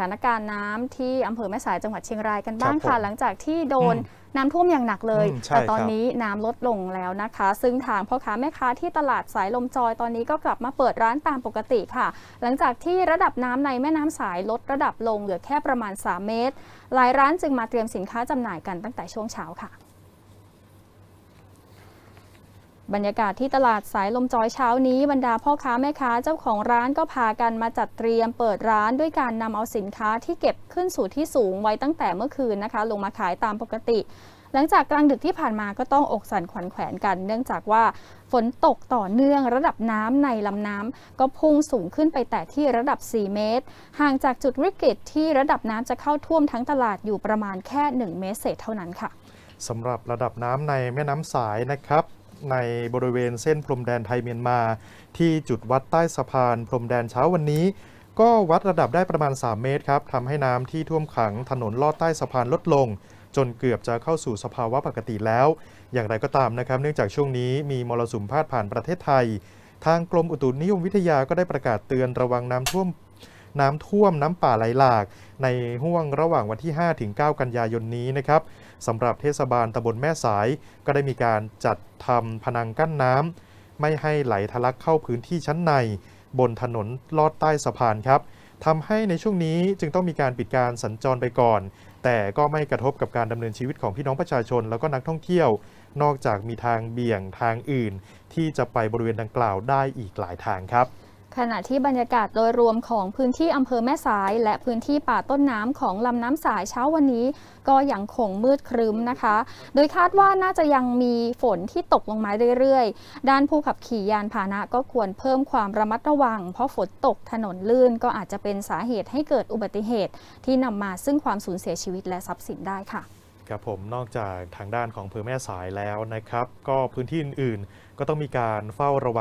ถานการณ์น้ำที่อำเภอแม่สายจังหวัดเชียงรายกันบ้างครับผมค่ะ หลังจากที่โดนอืมน้ำท่วมอย่างหนักเลยอืมใช่แต่ตอนครับนี้น้ำลดลงแล้วนะคะ ซึ่งทางพ่อค้าแม่ค้าที่ตลาดสายลมจอยตอนนี้ก็กลับมาเปิดร้านตามปกติค่ะ หลังจากที่ระดับน้ำในแม่น้ำสายลดระดับลงเหลือแค่ประมาณ 3 เมตร หลายร้านจึงมาเตรียมสินค้าจำหน่ายกันตั้งแต่ช่วงเช้าค่ะ บรรยากาศที่ตลาดสายลมจอยเช้านี้บรรดาพ่อค้าแม่ค้าเจ้าของร้านก็พากันมาจัดเตรียมเปิดร้านด้วยการนำเอาสินค้าที่เก็บขึ้นสู่ที่สูงไว้ตั้งแต่เมื่อคืนนะคะ ลงมาขายตามปกติ หลังจากกลางดึกที่ผ่านมาก็ต้องอกสั่นขวัญแขวนกัน เนื่องจากว่าฝนตกต่อเนื่องระดับน้ำในลำน้ำก็พุ่งสูงขึ้นไปแต่ที่ระดับ 4 เมตร ห่างจากจุดวิกฤตที่ระดับน้ำจะเข้าท่วมทั้งตลาดอยู่ประมาณแค่ 1 เมตรเศษเท่านั้นค่ะสำหรับระดับน้ำในแม่น้ำสายนะครับ ในบริเวณเส้นพรมแดนไทยเมียนมา ที่จุดวัดใต้สะพานพรมแดนเช้าวันนี้ ก็วัดระดับได้ประมาณ 3 เมตรครับทำให้น้ำที่ท่วมขังถนนลอดใต้สะพานลดลง จนเกือบจะเข้าสู่สภาวะปกติแล้ว อย่างไรก็ตามนะครับ เนื่องจากช่วงนี้มีมรสุมพาดผ่านประเทศไทย ทางกรมอุตุนิยมวิทยาก็ได้ประกาศเตือนระวังน้ำท่วม น้ำท่วมน้ำป่าไหลหลาก ในห่วงระหว่างวันที่ 5 ถึง 9 กันยายนนี้นะครับสำหรับเทศบาลตำบลแม่สาย ก็ได้มีการจัดทำพนังกั้นน้ำไม่ให้ไหลทะลักเข้าพื้นที่ชั้นใน บนถนนลอดใต้สะพานครับทำให้ในช่วงนี้จึงต้องมีการปิดการสัญจรไปก่อน แต่ก็ไม่กระทบกับการดำเนินชีวิตของพี่น้องประชาชน แล้วก็นักท่องเที่ยว นอกจากมีทางเบี่ยงทางอื่น ที่จะไปบริเวณดังกล่าวได้อีกหลายทางครับ ขณะที่บรรยากาศโดยรวมของพื้นที่อำเภอแม่สาย และพื้นที่ป่าต้นน้ำของลำน้ำสายเช้าวันนี้ ก็ยังคงมืดครึ้มนะคะ โดยคาดว่าน่าจะยังมีฝนที่ตกลงมาเรื่อยๆ ด้านผู้ขับขี่ยานพาหนะก็ควรเพิ่มความระมัดระวัง เพราะฝนตกถนนลื่นก็อาจจะเป็นสาเหตุให้เกิดอุบัติเหตุ ที่นำมาซึ่งความสูญเสียชีวิตและทรัพย์สินได้ค่ะครับผมนอกจากทางด้านของอำเภอแม่สายแล้วนะครับ ก็พื้นที่อื่นๆ ก็ต้องมีการเฝ้าระวัง